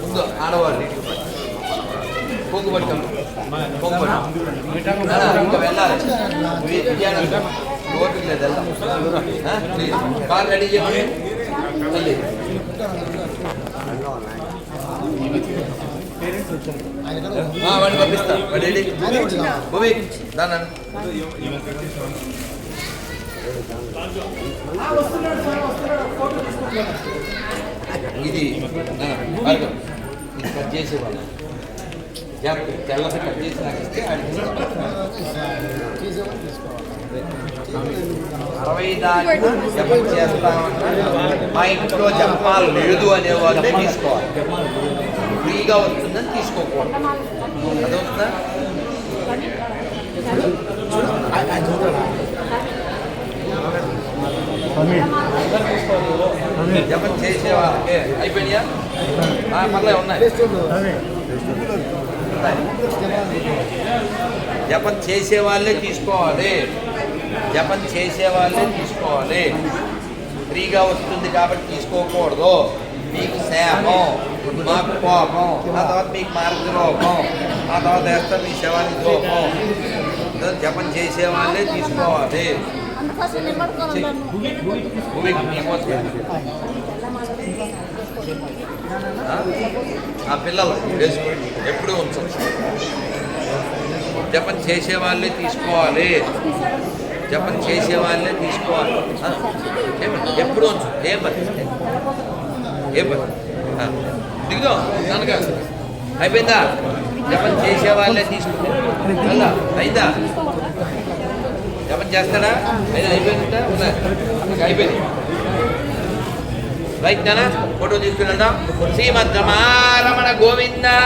ముందు ఆడవాళ్ళు. పోగుబట్టం పోగుబట్టం ఇంకా వెళ్ళాలి. ఓపిక లేదు వెళ్దాం. ఆ, కార్ రెడీ చేయమని. వాడిని పంపిస్తా. వాడు రెడీ భూమి దాన్ని ఇది నా కట్ చేసేవాళ్ళు తెల్లది కట్ చేసి నాకు ఇస్తే అరవై దాకా జపం చేస్తామన్నా మా ఇంట్లో జపాలు లేదు అనే వాళ్ళే తీసుకోవాలి. ఫ్రీగా వస్తుందని తీసుకోకూడదు. అదవుతుందా జపం చేసే వాళ్ళకి. అయిపోయినాయా? పర్లేదు ఉన్నాయి. ఉన్నాయి. జపం చేసే వాళ్ళే తీసుకోవాలి. జపం చేసే వాళ్ళే తీసుకోవాలి. ఫ్రీగా వస్తుంది కాబట్టి తీసుకోకూడదు. మీకు శాపం మాకు కోపం ఆ తర్వాత మీకు మార్గలోపం ఆ తర్వాత వేస్తే మీ శవానికి దూపం జపం చేసే వాళ్ళే తీసుకోవాలి. ఆ? పిల్లలు వేసుకోండి. ఎప్పుడూ ఉంచచ్చు జపం చేసే వాళ్ళే తీసుకోవాలి. జపం చేసే వాళ్ళే తీసుకోవాలి ఎప్పుడు ఉంచు. ఏం పని ఏం పని. దిగుదాం కనుక అయిపోయిందా? జపం చేసే వాళ్ళే తీసుకో. వెళ్దా అయిందా? చేస్తాడా? అయితే అయిపోయిందా? ఉన్నా అయిపోయింది. రైట్ నానా ఫోటో తీసుకుని వెళ్దాం శ్రీమద్ రమణ గోవిందా!